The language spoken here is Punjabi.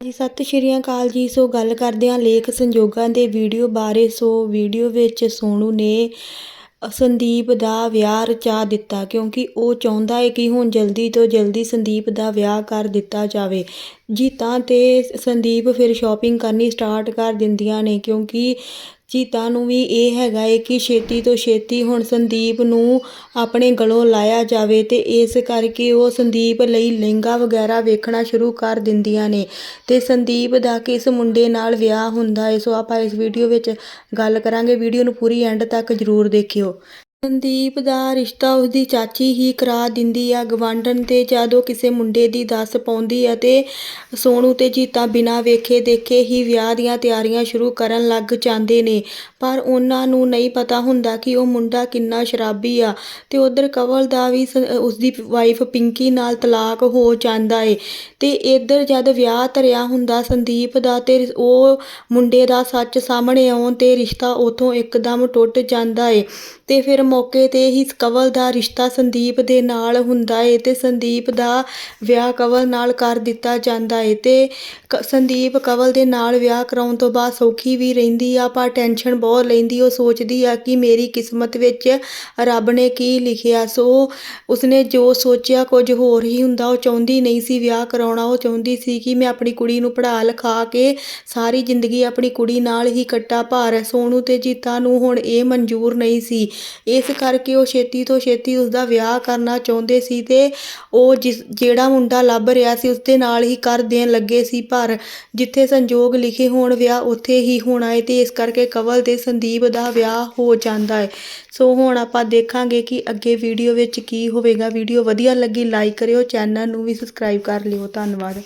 ਜੀ, ਸਤਿ ਸ਼੍ਰੀ ਅਕਾਲ ਜੀ। ਸੋ ਗੱਲ ਕਰਦੇ ਹਾਂ ਲੇਖ ਸੰਜੋਗਾਂ ਦੇ ਵੀਡੀਓ ਬਾਰੇ। ਸੋ ਵੀਡੀਓ ਵਿੱਚ ਸੋਨੂ ਨੇ ਸੰਦੀਪ ਦਾ ਵਿਆਹ ਰਚਾ ਦਿੱਤਾ ਕਿਉਂਕਿ ਉਹ ਚਾਹੁੰਦਾ ਹੈ ਕਿ ਹੁਣ ਜਲਦੀ ਤੋਂ ਜਲਦੀ ਸੰਦੀਪ ਦਾ ਵਿਆਹ ਕਰ ਦਿੱਤਾ ਜਾਵੇ। ਜੀਤਾਂ ਤੇ ਸੰਦੀਪ ਫਿਰ ਸ਼ਾਪਿੰਗ ਕਰਨੀ ਸਟਾਰਟ ਕਰ ਦਿੰਦੀਆਂ ਨੇ ਕਿਉਂਕਿ ਚੀਤਾ ਨੂੰ ਵੀ ਇਹ ਹੈਗਾ ਏ ਕਿ ਛੇਤੀ ਤੋਂ ਛੇਤੀ ਹੁਣ ਸੰਦੀਪ ਨੂੰ ਆਪਣੇ ਗਲੋਂ ਲਾਇਆ ਜਾਵੇ ਤੇ ਇਸ ਕਰਕੇ ਉਹ ਸੰਦੀਪ ਲਈ ਲਹਿੰਗਾ ਵਗੈਰਾ ਵੇਖਣਾ ਸ਼ੁਰੂ ਕਰ ਦਿੰਦੀਆਂ ਨੇ। ਤੇ ਸੰਦੀਪ ਦਾ ਕਿਸ ਮੁੰਡੇ ਨਾਲ ਵਿਆਹ ਹੁੰਦਾ ਏ, ਸੋ ਆਪਾਂ ਇਸ ਵੀਡੀਓ ਵਿੱਚ ਗੱਲ ਕਰਾਂਗੇ। ਵੀਡੀਓ ਨੂੰ ਪੂਰੀ ਐਂਡ ਤੱਕ ਜ਼ਰੂਰ ਦੇਖਿਓ। ਸੰਦੀਪ ਦਾ ਰਿਸ਼ਤਾ ਉਸਦੀ ਚਾਚੀ ਹੀ ਕਰਾ ਦਿੰਦੀ ਆ। ਗਵਾਂਢਣ ਤੇ ਜਦ ਉਹ ਕਿਸੇ ਮੁੰਡੇ ਦੀ ਦੱਸ ਪਾਉਂਦੀ ਆ ਤੇ ਸੋਨੂ ਤੇ ਜੀਤਾ ਬਿਨਾਂ ਵੇਖੇ ਦੇਖੇ ਹੀ ਵਿਆਹ ਦੀਆਂ ਤਿਆਰੀਆਂ ਸ਼ੁਰੂ ਕਰਨ ਲੱਗ ਜਾਂਦੇ ਨੇ। ਪਰ ਉਹਨਾਂ ਨੂੰ ਨਹੀਂ ਪਤਾ ਹੁੰਦਾ ਕਿ ਉਹ ਮੁੰਡਾ ਕਿੰਨਾ ਸ਼ਰਾਬੀ ਆ ਤੇ ਉਧਰ ਕਵਲ ਦਾ ਵੀ ਸ- ਉਸਦੀ ਵਾਈਫ ਪਿੰਕੀ ਨਾਲ ਤਲਾਕ ਹੋ ਜਾਂਦਾ ਏ। ਤੇ ਇੱਧਰ ਜਦ ਵਿਆਹ ਧਰਿਆ ਹੁੰਦਾ ਸੰਦੀਪ ਦਾ ਤੇ ਉਹ ਮੁੰਡੇ ਦਾ ਸੱਚ ਸਾਹਮਣੇ ਆਉਣ ਤੇ ਰਿਸ਼ਤਾ ਉਥੋਂ ਇੱਕਦਮ ਟੁੱਟ ਜਾਂਦਾ ਏ। ਤੇ ਫਿਰ ਮੌਕੇ ਤੇ ਹੀ ਕਵਲ ਦਾ ਰਿਸ਼ਤਾ ਸੰਦੀਪ ਦੇ ਨਾਲ ਹੁੰਦਾ ਏ ਤੇ ਸੰਦੀਪ ਦਾ ਵਿਆਹ ਕਵਲ ਨਾਲ ਕਰ ਦਿੱਤਾ ਜਾਂਦਾ ਏ ਤੇ ਕ- ਸੰਦੀਪ ਕਵਲ ਦੇ ਨਾਲ ਵਿਆਹ ਕਰਾਉਣ ਤੋਂ ਬਾਅਦ ਸੌਖੀ ਵੀ ਰਹਿੰਦੀ ਆ, ਪਰ ਟੈਨਸ਼ਨ ਬਹੁਤ ਲੈਂਦੀ, ਉਹ ਸੋਚਦੀ ਆ ਕਿ ਮੇਰੀ ਕਿਸਮਤ ਵਿੱਚ ਰੱਬ ਨੇ ਕੀ ਲਿਖਿਆ, ਸੋ ਉਸਨੇ ਜੋ ਸੋਚਿਆ ਕੁਝ ਹੋਰ ਹੀ ਹੁੰਦਾ, ਉਹ ਚਾਹੁੰਦੀ ਨਹੀਂ ਸੀ ਵਿਆਹ ਕਰਾਉਣਾ, ਉਹ ਚਾਹੁੰਦੀ ਸੀ ਕਿ ਮੈਂ ਆਪਣੀ ਕੁੜੀ ਨੂੰ ਪੜ੍ਹਾ ਲਿਖਾ ਕੇ ਸਾਰੀ ਜ਼ਿੰਦਗੀ ਆਪਣੀ ਕੁੜੀ ਨਾਲ ਹੀ ਕੱਟਾ ਪਰ ਸੋਨੂ ਤੇ ਜੀਤਾ ਨੂੰ ਹੁਣ ਇਹ ਮਨਜ਼ੂਰ ਨਹੀਂ ਸੀ। ਇਸ ਕਰਕੇ ਉਹ ਛੇਤੀ ਤੋਂ ਛੇਤੀ ਉਸਦਾ ਵਿਆਹ ਕਰਨਾ ਚਾਹੁੰਦੇ ਸੀ ਤੇ ਉਹ ਜਿਸ, ਜਿਹੜਾ ਮੁੰਡਾ ਲੱਭ ਰਿਹਾ ਸੀ ਉਸਦੇ ਨਾਲ ਹੀ ਕਰ ਦੇਣ ਲੱਗੇ ਸੀ, ਪਰ ਜਿੱਥੇ ਸੰਜੋਗ ਲਿਖੇ ਹੋਣ ਵਿਆਹ ਉੱਥੇ ਹੀ ਹੋਣਾ ਹੈ ਤੇ ਇਸ ਕਰਕੇ ਕਵਲ ਤੇ ਸੰਦੀਪ ਦਾ ਵਿਆਹ ਹੋ ਜਾਂਦਾ ਹੈ। ਸੋ ਹੁਣ ਆਪਾਂ ਦੇਖਾਂਗੇ ਕਿ ਅੱਗੇ ਵੀਡੀਓ ਵਿੱਚ ਕੀ ਹੋਵੇਗਾ। ਵੀਡੀਓ ਵਧੀਆ ਲੱਗੀ ਲਾਈਕ ਕਰਿਓ ਚੈਨਲ ਨੂੰ ਵੀ ਸਬਸਕ੍ਰਾਈਬ ਕਰ ਲਿਓ। ਧੰਨਵਾਦ।